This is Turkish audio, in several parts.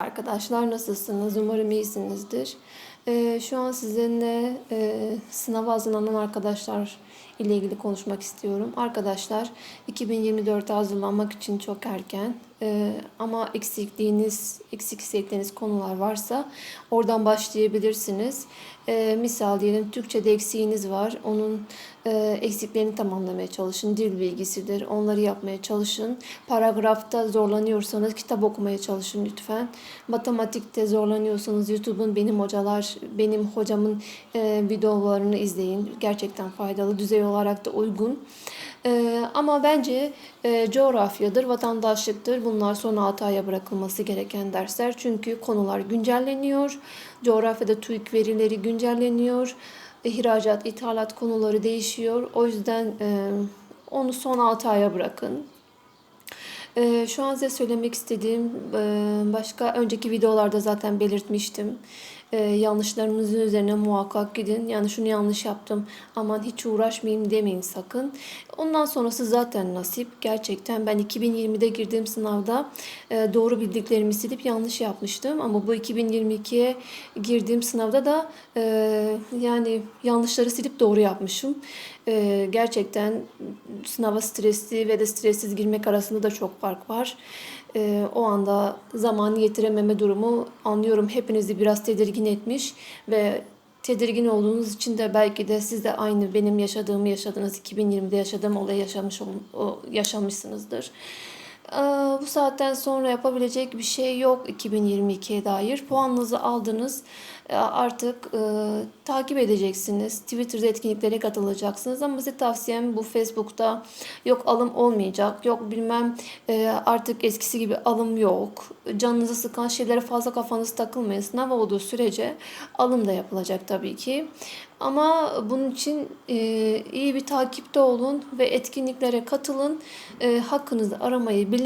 Arkadaşlar nasılsınız? Umarım iyisinizdir. Ee, şu an sizinle e, sınava hazırlanan arkadaşlar ile ilgili konuşmak istiyorum. Arkadaşlar 2024'e hazırlanmak için çok erken Ee, ama eksikliğiniz, eksik hissettiğiniz konular varsa oradan başlayabilirsiniz. Ee, misal diyelim Türkçe'de eksiğiniz var. Onun e, eksiklerini tamamlamaya çalışın. Dil bilgisidir. Onları yapmaya çalışın. Paragrafta zorlanıyorsanız kitap okumaya çalışın lütfen. Matematikte zorlanıyorsanız YouTube'un benim hocalar, benim hocamın e, videolarını izleyin. Gerçekten faydalı. Düzey olarak da uygun. E, ama bence e, coğrafyadır, vatandaşlıktır. Bunlar sona hataya bırakılması gereken dersler. Çünkü konular güncelleniyor. Coğrafyada TÜİK verileri güncelleniyor. İhracat, ithalat konuları değişiyor. O yüzden e, onu son hataya bırakın. Ee, şu an size söylemek istediğim e, başka önceki videolarda zaten belirtmiştim. Ee, yanlışlarınızın üzerine muhakkak gidin. Yani şunu yanlış yaptım aman hiç uğraşmayayım demeyin sakın. Ondan sonrası zaten nasip. Gerçekten ben 2020'de girdiğim sınavda e, doğru bildiklerimi silip yanlış yapmıştım. Ama bu 2022'ye girdiğim sınavda da e, yani yanlışları silip doğru yapmışım. E, gerçekten sınava stresli ve de stressiz girmek arasında da çok fark var. Ee, o anda zamanı yetirememe durumu anlıyorum hepinizi biraz tedirgin etmiş ve tedirgin olduğunuz için de belki de siz de aynı benim yaşadığımı yaşadınız 2020'de yaşadığım olayı yaşamış ol- yaşamışsınızdır. Ee, Bu saatten sonra yapabilecek bir şey yok 2022'ye dair. Puanınızı aldınız. Ee, Artık e, takip edeceksiniz. Twitter'da etkinliklere katılacaksınız. Ama size tavsiyem bu Facebook'ta yok alım olmayacak. Yok bilmem e, artık eskisi gibi alım yok. Canınızı sıkan şeylere fazla kafanız takılmayın. Sınav olduğu sürece alım da yapılacak tabii ki. Ama bunun için e, iyi bir takipte olun ve etkinliklere katılın. E, hakkınızı aramayı bilin.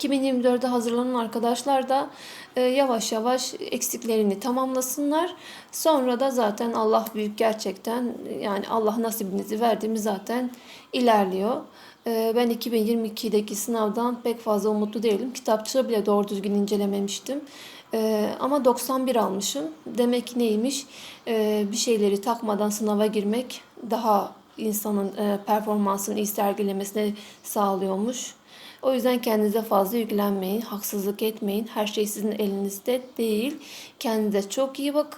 2024'de hazırlanan arkadaşlar da e, yavaş yavaş eksiklerini tamamlasınlar. Sonra da zaten Allah büyük gerçekten yani Allah nasibinizi verdi mi zaten ilerliyor. E, ben 2022'deki sınavdan pek fazla umutlu değilim. Kitapçığı bile doğru düzgün incelememiştim. E, ama 91 almışım. Demek neymiş? E, bir şeyleri takmadan sınava girmek daha insanın e, performansını iyi sergilemesine sağlıyormuş. O yüzden kendinize fazla yüklenmeyin, haksızlık etmeyin. Her şey sizin elinizde değil. Kendinize çok iyi bakın.